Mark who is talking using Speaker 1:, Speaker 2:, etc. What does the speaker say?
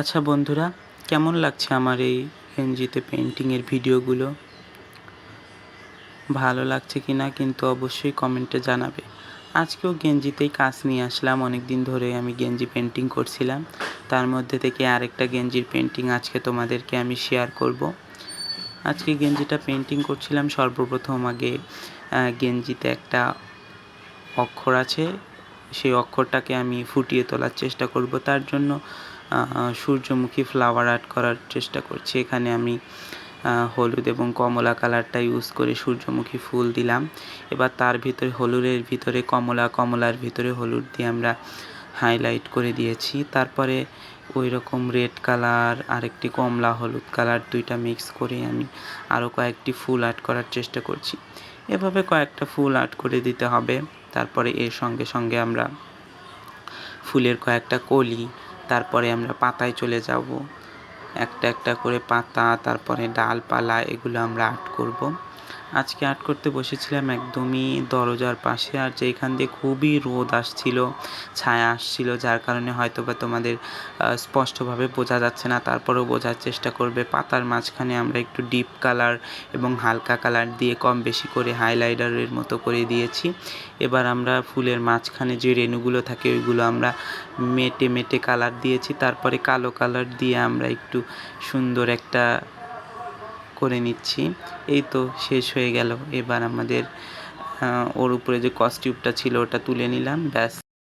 Speaker 1: আচ্ছা বন্ধুরা, কেমন লাগছে আমার এই এনজিতে পেন্টিংয়ের ভিডিওগুলো ভালো লাগছে কি না কিন্তু অবশ্যই কমেন্টে জানাবে। আজকেও গেঞ্জিতেই কাজ নিয়ে আসলাম অনেক দিন ধরে আমি গেঞ্জি পেন্টিং করছিলাম। তার মধ্যে থেকে আরেকটা গেঞ্জির পেন্টিং আজকে তোমাদেরকে আমি শেয়ার করব। আজকে গেঞ্জিটা পেন্টিং করছিলাম, সর্বপ্রথম আগে গেঞ্জিতে একটা অক্ষর আছে। সেই অক্ষরটাকে আমি ফুটিয়ে তোলার চেষ্টা করব। তার জন্য সূর্যমুখী ফ্লাওয়ার আর্ট করার চেষ্টা করছি। এখানে আমি হলুদ এবং কমলা কালারটা ইউজ করে সূর্যমুখী ফুল দিলাম। এবার তার ভিতরে, হলুদের ভিতরে কমলা, কমলার ভিতরে হলুদ দিয়ে আমরা হাইলাইট করে দিয়েছি। তারপরে ওই রকম রেড কালার আরেকটি কমলা, হলুদ কালার দুইটা মিক্স করে আমি আরও কয়েকটি ফুল আর্ট করার চেষ্টা করছি। এভাবে কয়েকটা ফুল আর্ট করে দিতে হবে। তারপরে এর সঙ্গে সঙ্গে আমরা ফুলের কয়েকটা কলি তারপরে আমরা পাতায় চলে যাব। একটা একটা করে পাতা, তারপরে ডালপালা, এগুলো আমরা আর্ট করব। আজকে আর্ট করতে বসেছিলাম একদমই দরজার পাশে আর যেখান দিয়ে খুবই রোদ আসছিল, ছায়া আসছিল, যার কারণে হয়তো বা তোমাদের স্পষ্টভাবে বোঝা যাচ্ছে না। তারপরেও বোঝার চেষ্টা করবে। পাতার মাঝখানে আমরা একটু ডিপ কালার এবং হালকা কালার দিয়ে কম বেশি করে হাইলাইটারের মতো করে দিয়েছি। এবার আমরা ফুলের মাঝখানে যে রেণুগুলো থাকে, ওইগুলো আমরা মেটে মেটে কালার দিয়েছি। তারপরে কালো কালার দিয়ে আমরা একটু সুন্দর একটা করে নিচ্ছি। এই তো শেষ হয়ে গেল। এবার আমাদের ওর উপরে যে কস্টিউবটা ছিল ওটা তুলে নিলাম। ব্যাস।